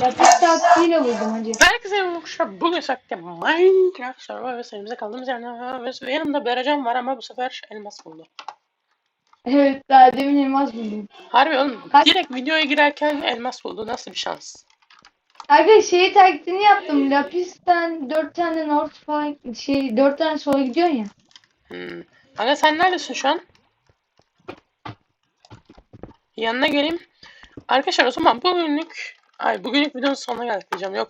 Lapis taktiğiyle vurdum hacı. Herkese merhaba. Bugün sakte Minecraft Survivor serimize kaldığımız yerden ve yanımda Beracan var ama bu sefer elmas buldu. Evet daha demin elmas buldum. Harbi oğlum Kaç- direkt videoya girerken elmas buldu. Nasıl bir şans? Aga şey taktiğini yaptım. Lapis'ten 4 tane north falan şey 4 tane sola gidiyorsun ya. Hmm. Aga sen neredesin şu an? Yanına geleyim. Arkadaşlar o zaman bugünlük ay bugünlük videonun sonuna geldik diyeceğim. Yok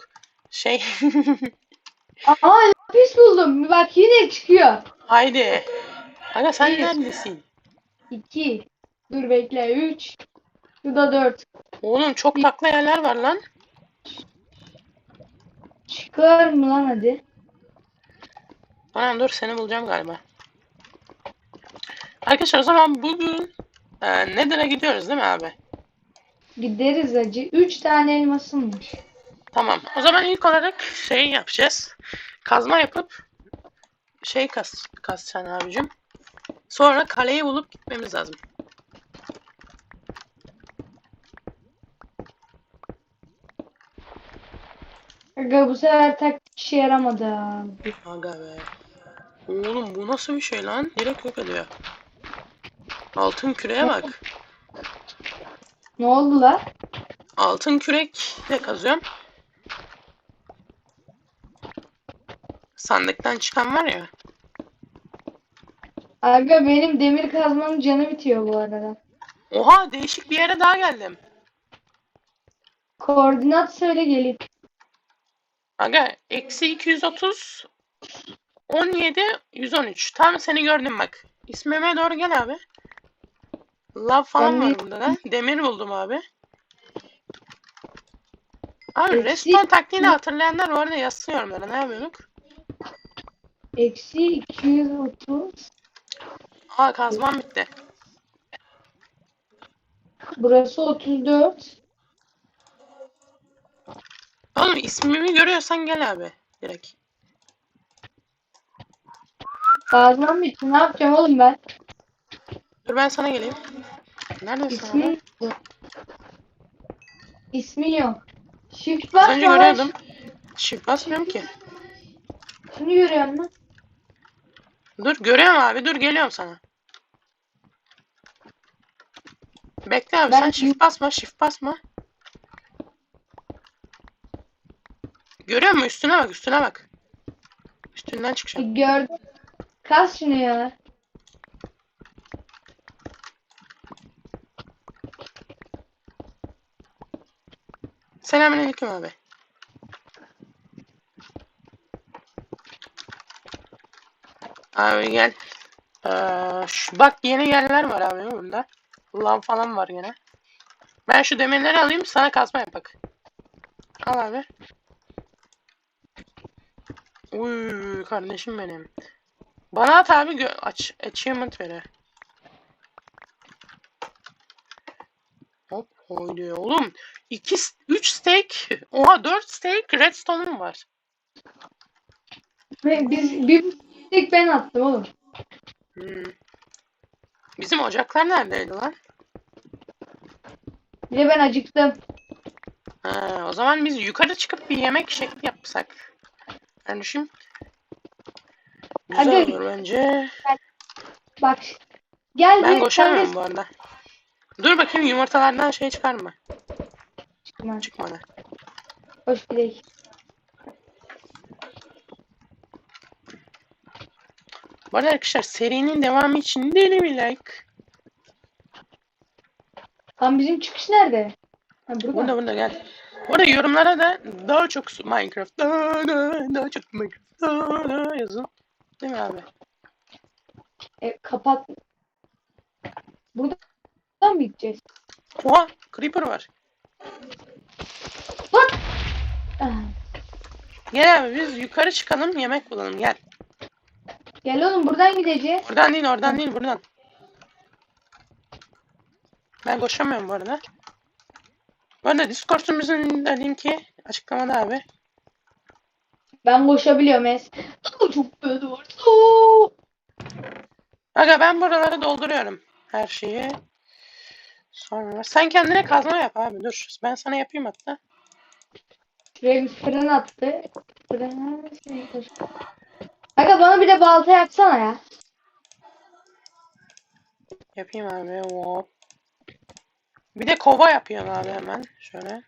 şey Aa lapis buldum. Bak yine çıkıyor. haydi. Aga sen Bir. neredesin? 2. Dur bekle 3. Şurada 4. Oğlum çok takla yerler var lan. Çıkar mı lan hadi? Bana dur seni bulacağım galiba. Arkadaşlar o zaman bugün e, Nether'a gidiyoruz değil mi abi? Gideriz hacı. 3 tane elmasım var. Tamam. O zaman ilk olarak şey yapacağız. Kazma yapıp şey kas kasacaksın abicim. Sonra kaleyi bulup gitmemiz lazım. Aga bu sefer taktik işe yaramadı. Aga be. Oğlum bu nasıl bir şey lan? Direkt yok ediyor. Altın küreye bak. Ne oldu la? Altın kürekle kazıyorum. Sandıktan çıkan var ya. Aga benim demir kazmanın canı bitiyor bu arada. Oha değişik bir yere daha geldim. Koordinat söyle gelip. Aga eksi 230 17 113. Tam seni gördüm bak. İsmime doğru gel abi. Lav falan var burada da. Demir buldum abi. Abi Eksi- respawn taktiğini hatırlayanlar var arada yazsın yorumlara. Ne yapıyorduk? Eksi 230. Aa kazmam bitti. Burası 34. Oğlum ismimi görüyorsan gel abi. Direkt. Kazmam bitti. Ne yapacağım oğlum ben? Dur ben sana geleyim. Neredesin abi? İsmi İsmi yok. Shift Az bas önce bana. görüyordum. Shift basmıyorum ki. Şimdi görüyorum lan. Dur görüyorum abi dur geliyorum sana. Bekle abi Ben- sen shift basma shift basma. Görüyor musun üstüne bak üstüne bak. Üstünden çıkacağım. Gördüm. Kas şunu ya. Selamünaleyküm abi. Abi gel. Ee, şu- bak yeni yerler var abi burada. Lan falan var yine. Ben şu demirleri alayım sana kazma yapak. Al abi. Uy kardeşim benim. Bana at abi aç achievement ver. Hop oynuyor oğlum. 2 3 steak. Oha 4 steak redstone'um var. Ve biz bir tek ben attım oğlum. Hmm. Bizim ocaklar neredeydi lan? Bir de ben acıktım. Ha, o zaman biz yukarı çıkıp bir yemek şekli yapsak. Ben düşün. Güzel Hadi. olur bence. Bak. Gel Ben koşamıyorum bu arada. Dur bakayım yumurtalardan şey çıkar mı? Çıkma. Çıkmadı. Hoş gidelim. Bu arada arkadaşlar serinin devamı için deli bir like. Lan bizim çıkış nerede? Ha burada. Burada burada gel. Bu arada yorumlara da daha çok Minecraft, daha, daha, daha çok Minecraft daha, daha yazın. Değil mi abi? E, kapat. Buradan mı gideceğiz? Oha! Creeper var. Ah, Gel abi biz yukarı çıkalım yemek bulalım gel. Gel oğlum buradan gideceğiz. Oradan değil oradan değil buradan. Ben koşamıyorum bu arada. Bu arada Discord'umuzun da linki açıklamada abi. Ben koşabiliyorum es. Çok kötü var. Aga ben buraları dolduruyorum. Her şeyi. Sonra sen kendine kazma yap abi dur. Ben sana yapayım hatta. Şuraya bir fırın attı. Koş. Aga bana bir de balta yapsana ya. Yapayım abi. Hop. Bir de kova yapıyorum abi hemen. Şöyle.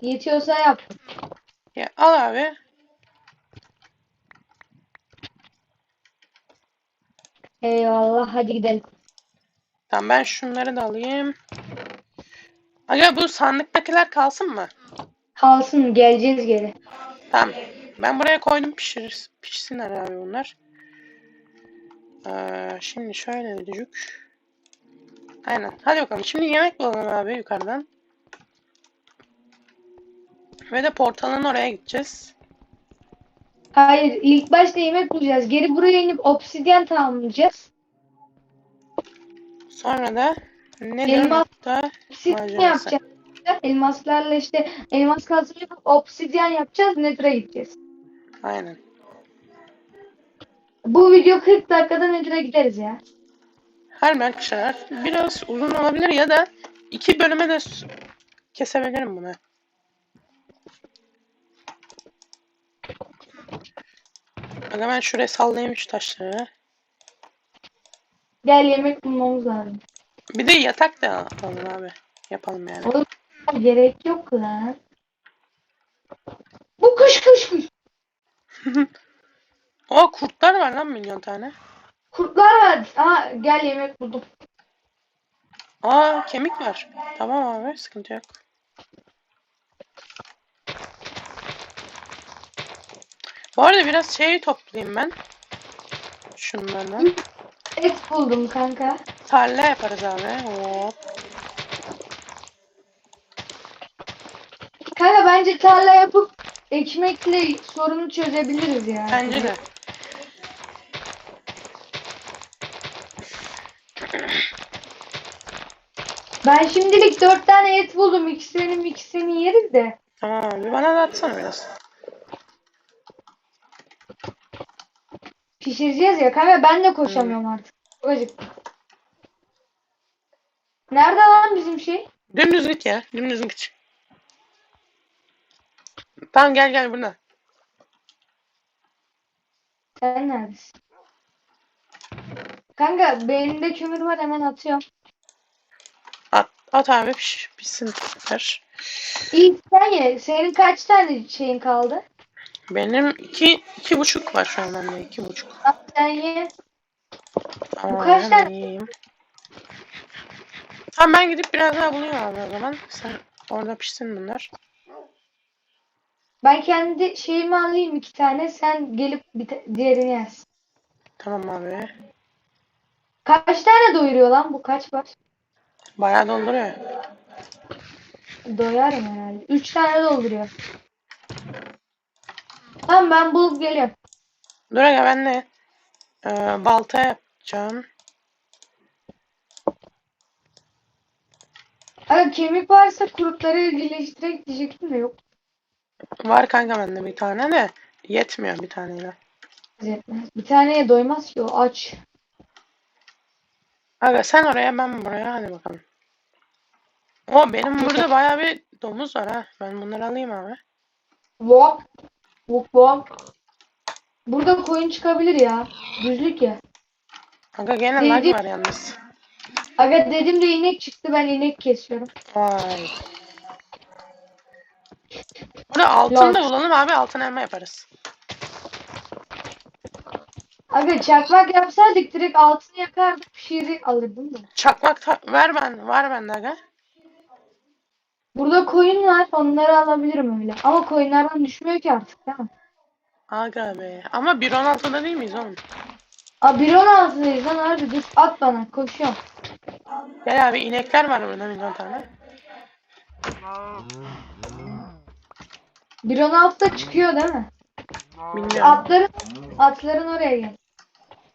Yetiyorsa yap. Ya, al abi. Eyvallah hadi gidelim. Tamam ben şunları da alayım. Aga bu sandıktakiler kalsın mı? Kalsın geleceğiz geri. Tamam. Ben buraya koydum pişirir, pişsinler abi bunlar. Ee, şimdi şöyle düdük. Aynen. Hadi bakalım. Şimdi yemek bulalım abi yukarıdan. Ve de portalın oraya gideceğiz. Hayır ilk başta yemek bulacağız. Geri buraya inip obsidyen tamamlayacağız. Sonra da ne Elmas-? Obsidyen yapacağız. Elmaslarla işte elmas kazma yapıp obsidyen yapacağız. Nether'a gideceğiz. Aynen. Bu video 40 dakikada Nether'a gideriz ya. Her arkadaşlar biraz uzun olabilir ya da iki bölüme de kesebilirim bunu. Bak hemen şuraya sallayayım şu taşları. Gel yemek bulmamız lazım. Bir de yatak da alalım abi. Yapalım yani. Oğlum gerek yok lan. Bu kuş kuş kuş. O kurtlar var lan milyon tane. Kurtlar var. Aha gel yemek buldum. Aa kemik var. Tamam abi sıkıntı yok. Bu arada biraz şey toplayayım ben. Şunlardan. Et buldum kanka. Tarla yaparız abi. Hop. Kanka bence tarla yapıp ekmekle sorunu çözebiliriz ya. Bence de. Ben şimdilik dört tane et buldum. İkisini ikisini yeriz de. Tamam abi bana da atsana biraz. Pişireceğiz ya kanka ben de koşamıyorum artık. Acıktım. Nerede lan bizim şey? Dümdüz git ya. Dümdüz git. Tamam gel gel burada. Sen neredesin? Kanka beynimde kömür var hemen atıyorum. At, at abi piş, pişsin. Ver. İyi sen ye. Senin kaç tane şeyin kaldı? Benim iki, iki buçuk var şu an bende. iki buçuk. Tamam, kaç tane? Tamam ben gidip biraz daha bulayım abi o zaman. Sen orada pişsin bunlar. Ben kendi şeyimi alayım iki tane. Sen gelip bir diğerini yersin. Tamam abi. Kaç tane doyuruyor lan bu? Kaç var? Bayağı dolduruyor. Doyarım herhalde. Üç tane dolduruyor. Tamam ben bulup geliyorum. Dur aga ben de e, balta yapacağım. Aga kemik varsa kurutları birleştirerek diyecektim de yok. Var kanka bende bir tane de yetmiyor bir taneyle. Yetmez. Bir taneye doymaz ki o aç. Aga sen oraya ben buraya hadi bakalım. O benim burada bayağı bir domuz var ha. Ben bunları alayım abi. Vok. Vok vok. Burada koyun çıkabilir ya. Düzlük ya. Aga gene lag var yalnız. Aga dedim de inek çıktı ben inek kesiyorum. Vay. Burada altın da Yok. bulalım abi altın elma yaparız. Aga çakmak yapsaydık direkt altını yakardık pişiri alırdım da. Çakmak ta- ver ben var bende aga. Burada koyun var onları alabilirim öyle. Ama koyunlardan düşmüyor ki artık değil mi? Aga be. Ama 1.16'da değil miyiz oğlum? Aa 1.16'dayız lan harbi dur at bana koşuyorum. Gel abi inekler var burada milyon tane. 1.16'da çıkıyor değil mi? Bilmiyorum. Atların atların oraya gel.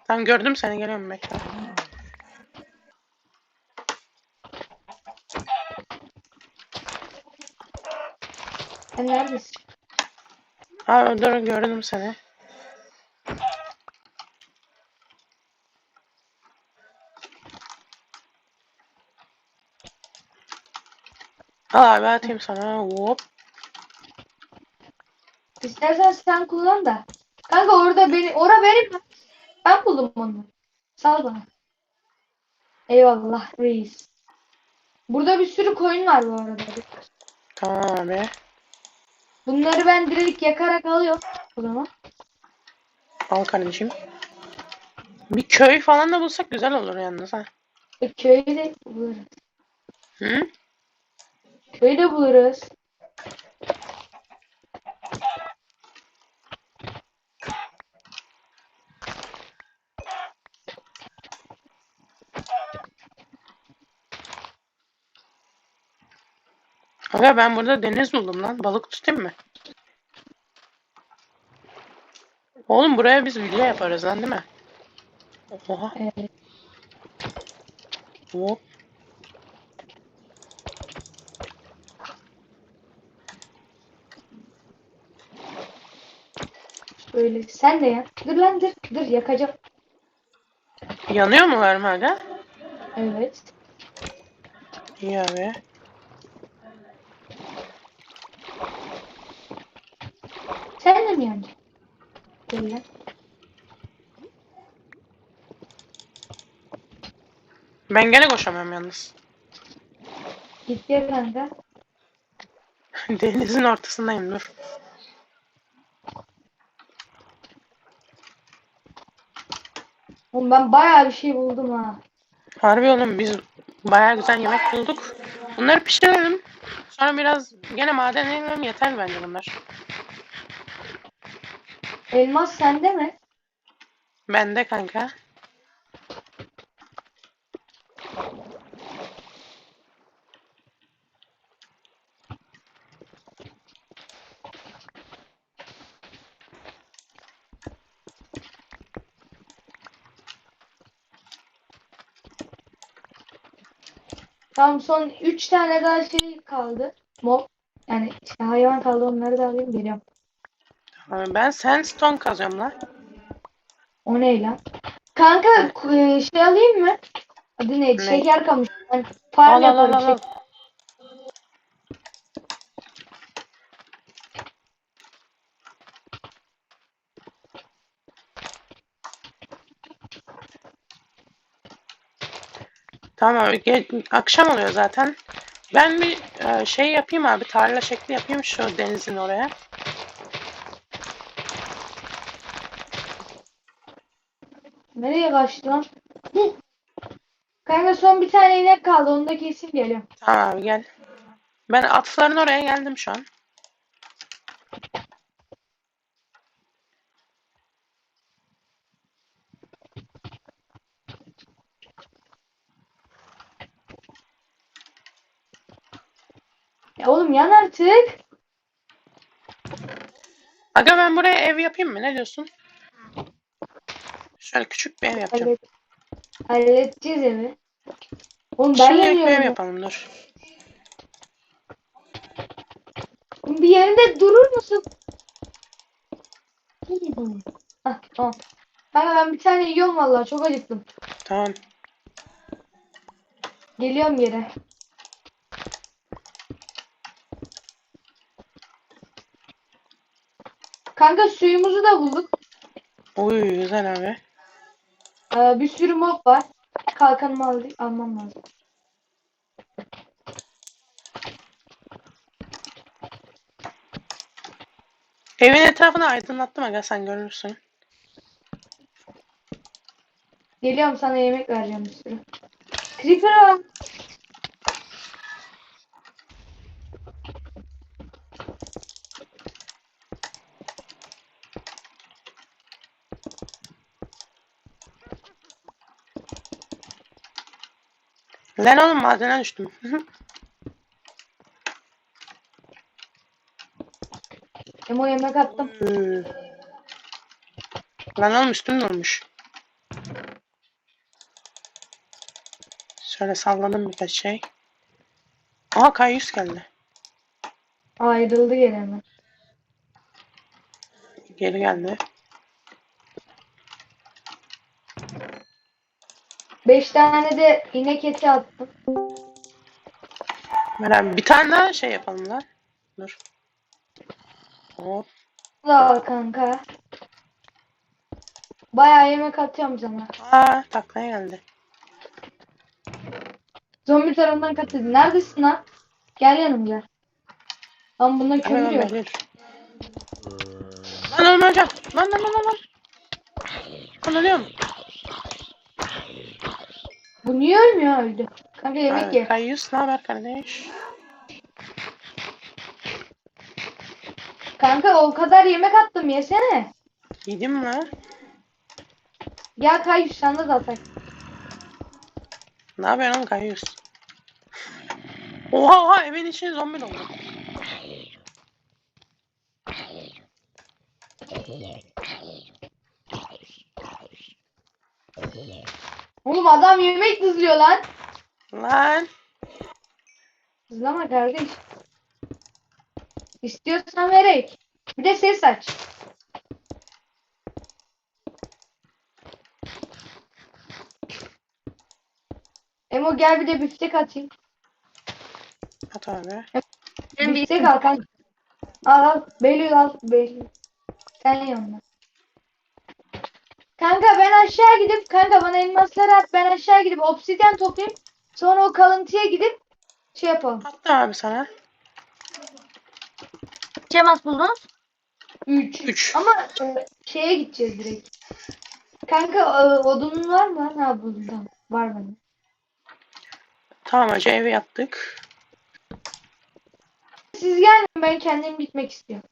Tamam gördüm seni geliyorum bekle. Sen neredesin? Abi dur gördüm seni. Al abi atayım sana. Hop. İstersen sen kullan da. Kanka orada beni, ora benim. Ben buldum onu. Sal bana. Eyvallah reis. Burada bir sürü koyun var bu arada. Tamam abi. Bunları ben direkt yakarak alıyorum. O zaman. Al kardeşim. Bir köy falan da bulsak güzel olur yalnız ha. E, köyü de buluruz. Hı? Köyü de buluruz. Aga ben burada deniz buldum lan. Balık tutayım mı? Oğlum buraya biz villa yaparız lan değil mi? Oha. Evet. Hop. Böyle. Sen de yak. Dur lan dur. Dur yakacağım. Yanıyor mu var aga? Evet. İyi abi. Sen de mi yandın? Lan. Ben gene koşamıyorum yalnız. Git gel kanka. Denizin ortasındayım dur. Oğlum ben bayağı bir şey buldum ha. Harbi oğlum biz bayağı güzel yemek bulduk. Bunları pişirelim. Sonra biraz gene maden inelim yeter bence bunlar. Elmas sende mi? Bende kanka. Tamam son 3 tane daha şey kaldı. Mob. Yani işte hayvan kaldı onları da alayım geliyorum. Ben sandstone kazıyorum lan. O ne lan? Kanka ku- şey alayım mı? Adı? Ne? Şeker kamışı. Ben farm Al al al yaparım. al. al. şeker- Tamam akşam oluyor zaten. Ben bir e, şey yapayım abi tarla şekli yapayım şu denizin oraya. Nereye kaçtı lan? Kanka son bir tane inek kaldı. Onu da kesip geliyorum. Tamam gel. Ben atların oraya geldim şu an. Ya oğlum yan artık. Aga ben buraya ev yapayım mı? Ne diyorsun? Şöyle küçük bir ev yapacağım. Halledeceğiz evi. Oğlum ben Şimdilik bir ev yapalım dur. Bir yerinde durur musun? Hah tamam. Kanka ben bir tane yiyorum vallahi çok acıktım. Tamam. Geliyorum yere. Kanka suyumuzu da bulduk. Uy güzel abi. Ee, bir sürü mob var. Kalkanımı al almam lazım. Evin etrafını aydınlattım aga sen görürsün. Geliyorum sana yemek vereceğim bir sürü. Creeper var. Lan oğlum madene düştüm. Emo yemek attım. Hmm. Lan oğlum üstüm dolmuş. Şöyle salladım birkaç şey. Aha kayyus geldi. Ayrıldı gene hemen. Geri geldi. Beş tane de inek eti attım. Merak bir tane daha şey yapalım lan. Dur. Hop. al kanka. Bayağı yemek atıyorum sana. Aa taklaya geldi. Zombi tarafından kat edin. Neredesin lan? Gel yanımıza. Lan bunda Hemen kömür yok. Lan ölmeyeceğim. Lan lan lan lan, lan. Lan ölüyorum. Bu niye ölmüyor öldü? Kanka yemek ye. Kayyus ne haber kardeş? Kanka o kadar yemek attım yesene. Yedin mi? Gel kay sana da atak. Ne yapıyorsun oğlum Kayyus? Oha oha evin içine zombi doldu. Oğlum adam yemek hızlıyor lan. Lan. Hızlama kardeş. İstiyorsan verek. Bir de ses aç. Emo gel bir de biftek atayım. At abi. Benim bir Biftek al kanka. Al al. Behlül al. Behlül. Sen ondan. Kanka ben aşağı gidip kanka bana elmasları at. Ben aşağı gidip obsidyen toplayayım. Sonra o kalıntıya gidip şey yapalım. Attım abi sana. Cemas buldunuz. 3. 3. Ama e, şeye gideceğiz direkt. Kanka e, odunun var mı? Ha buldum. Var benim. Tamam hacı evi yaptık. Siz gelin ben kendim gitmek istiyorum.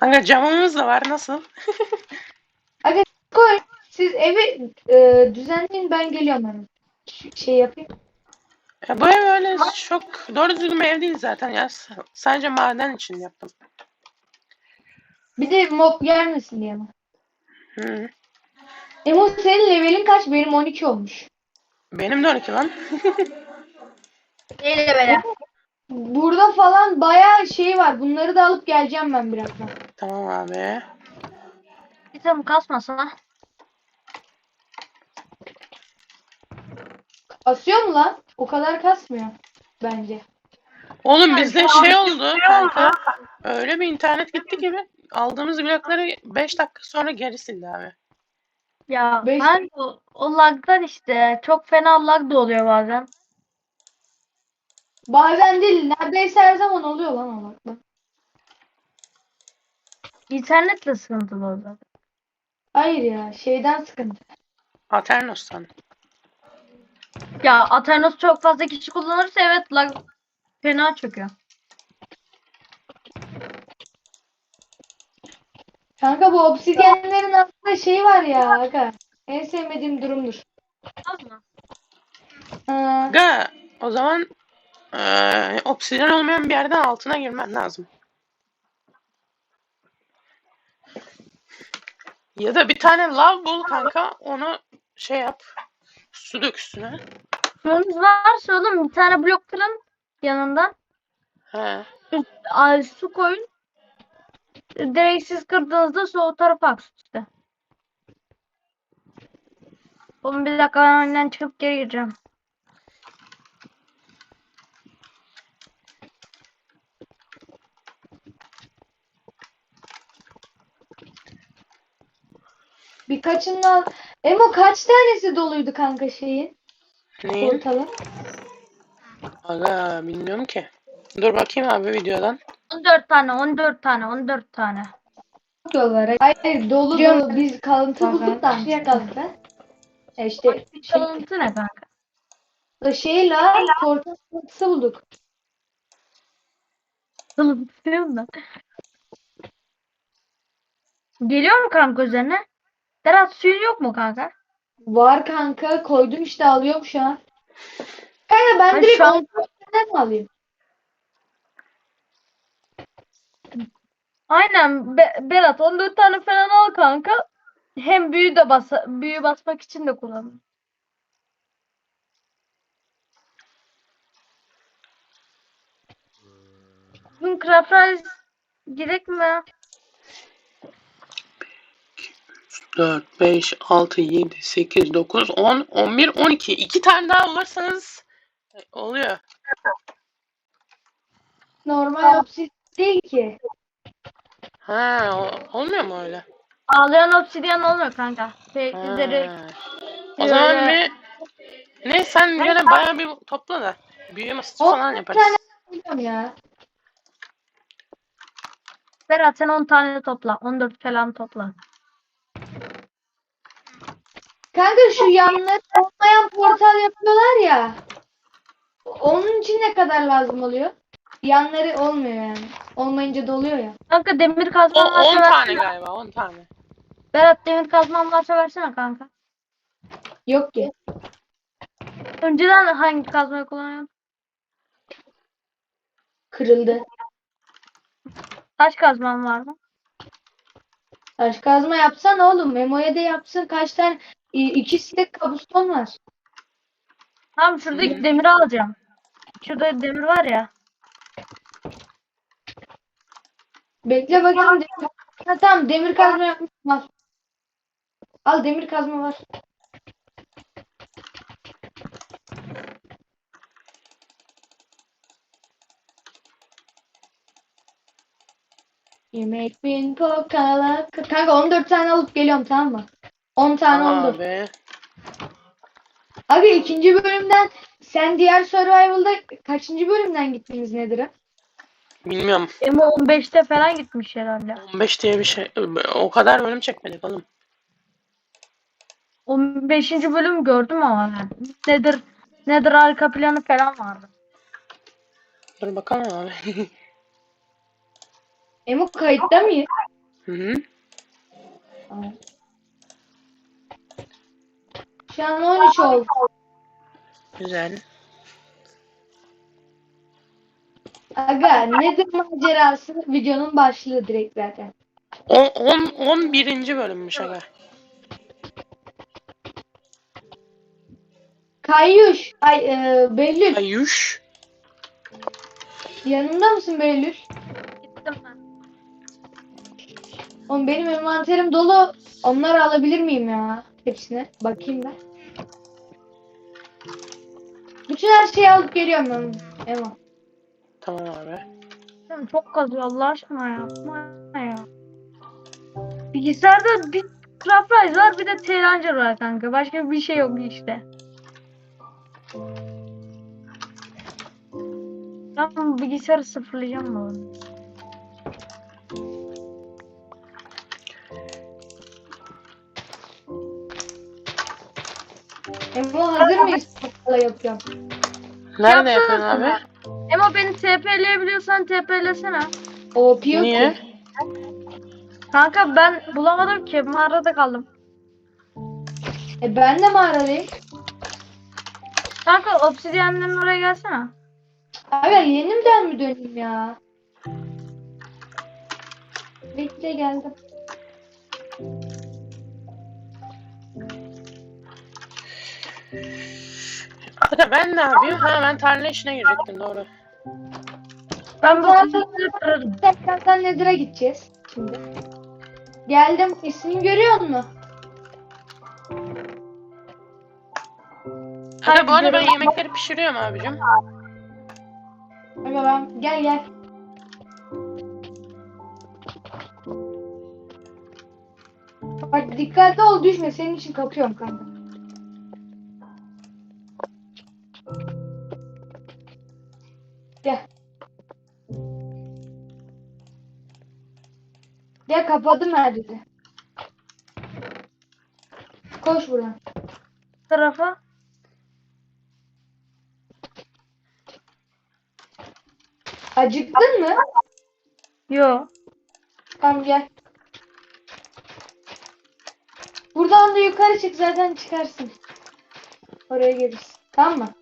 Kanka camımız da var nasıl? Koy. Siz evi e, düzenleyin ben geliyorum hemen. Şu şey yapayım. Ya bu ev öyle çok doğru düzgün bir ev değil zaten ya. S- Sadece maden için yaptım. Bir de mob gelmesin diye mi? Hı. Emo senin levelin kaç? Benim 12 olmuş. Benim de 12 lan. Neyle böyle? Burada falan bayağı şey var. Bunları da alıp geleceğim ben birazdan. Tamam abi. Bir tam kasmasın ha. Asıyor mu lan? O kadar kasmıyor. Bence. Oğlum bizde şey oldu kanka. Öyle bir internet gitti gibi aldığımız blokları 5 dakika sonra geri sildi abi. Ya Beş- ben o, o lagdan işte çok fena lag da oluyor bazen. Bazen değil. Neredeyse her zaman oluyor lan o bak. İnternetle sıkıntılı o zaman. Hayır ya. Şeyden sıkıntı. Aternos'tan. Ya Aternos çok fazla kişi kullanırsa evet lag fena çöküyor. Kanka bu obsidyenlerin aslında şey var ya aga. En sevmediğim durumdur. Tamam. Ha, Ga o zaman eee obsidyen olmayan bir yerden altına girmen lazım. Ya da bir tane lav bul kanka onu şey yap. Su dök üstüne. Suyunuz varsa oğlum bir tane blok kırın yanından. He. Ay, su koyun. Direkt siz kırdığınızda su o tarafa aksın işte. Oğlum bir dakika ben oyundan çıkıp geri gireceğim. Birkaçından Emo kaç tanesi doluydu kanka şeyin? Neyin? Portalın. Aga bilmiyorum ki. Dur bakayım abi videodan. 14 tane, 14 tane, 14 tane. Yol var. Hayır dolu dolu. Biz kalıntı bulduk da şey kanka. E işte şey, Çalıntı ne kanka? şeyle portal kalıntısı bulduk. Çalıntıyım da. Geliyor mu kanka üzerine? Berat suyun yok mu kanka? Var kanka koydum işte alıyorum şu an. Kanka ben Ay, direkt şu an- 14 tane mi alayım? Aynen Be- Berat 14 tane falan al kanka. Hem büyü de bas büyü basmak için de kullan. Bugün Craft Rise girek mi? 4, 5, 6, 7, 8, 9, 10, 11, 12. İki tane daha alırsanız oluyor. Normal obsidyen değil ki. Ha, o- olmuyor mu öyle? Ağlayan obsidyen olmuyor kanka. Ha. O zaman bir ne sen gene bayağı bir topla da büyüme masası falan 14 yaparız. tane biliyorum ya. Berat sen 10 tane topla. 14 falan topla. Kanka şu yanları olmayan portal yapıyorlar ya. Onun için ne kadar lazım oluyor? Yanları olmuyor yani. Olmayınca doluyor ya. Kanka demir O kazman 10 varsa tane versene. galiba 10 tane. Berat demir kazman varsa versene kanka. Yok ki. Önceden hangi kazmayı kullanıyordun? Kırıldı. Taş kazman var mı? Taş kazma yapsan oğlum. Memo'ya da yapsın. Kaç tane? İ- iki stek kabuston var. Tamam şuradaki demiri alacağım. Şurada demir var ya. Bekle bakayım. Demir... Ha, tamam demir kazma yapmışım. Al. Al demir kazma var. Yemek bin kokala. Kanka 14 tane alıp geliyorum tamam mı? 10 tane oldu. Abi. Abi ikinci bölümden sen diğer Survival'da kaçıncı bölümden gittiniz nedir? Bilmiyorum. Emo 15'te falan gitmiş herhalde. 15 diye bir şey. O kadar bölüm çekmedik oğlum. 15. bölüm gördüm ama ben. Nedir nedir arka planı falan vardı. Dur bakalım abi. Emo kayıtta mıyız? Hı hı. Şu an 13 oldu. Güzel. Aga nedir macerası videonun başlığı direkt zaten. 10 10 11. bölümmüş aga. Kayyuş, ay e, Behlül Ayuş. yanımda mısın Behlül? Gittim ben. Oğlum benim envanterim dolu. Onları alabilir miyim ya? Hepsine. Bakayım ben. Bütün her şeyi alıp geliyorum ben. Emo. Tamam abi. Sen çok kazıyor Allah aşkına ya. Yapma ya. Bilgisayarda bir Craft var bir de T-Ranger var kanka. Başka bir şey yok işte. Ben bilgisayarı sıfırlayacağım mı? Mıyız? Portala yapıyorum. Nerede Yapsana yapıyorsun abi? Emo beni TP'leyebiliyorsan TP'lesene. OP yok Niye? Kanka ben bulamadım ki mağarada kaldım. E ben de mağaradayım. Kanka obsidyenlerin oraya gelsene. Aga yenimden mi döneyim ya? Bekle geldim. Ben ne yapayım? Ha ben tarla işine girecektim doğru. Ben bu kırarım. Tekrardan Nether'a gideceğiz şimdi. Geldim. İsmini görüyor musun? Aga bu arada ben yemekleri pişiriyorum abicim. Aga ben gel gel. Bak dikkatli ol düşme senin için kapıyorum kanka. Gel kapadım her yeri. Koş buradan. tarafa. Acıktın mı? Yo. Tamam gel. Buradan da yukarı çık zaten çıkarsın. Oraya gelirsin. Tamam mı?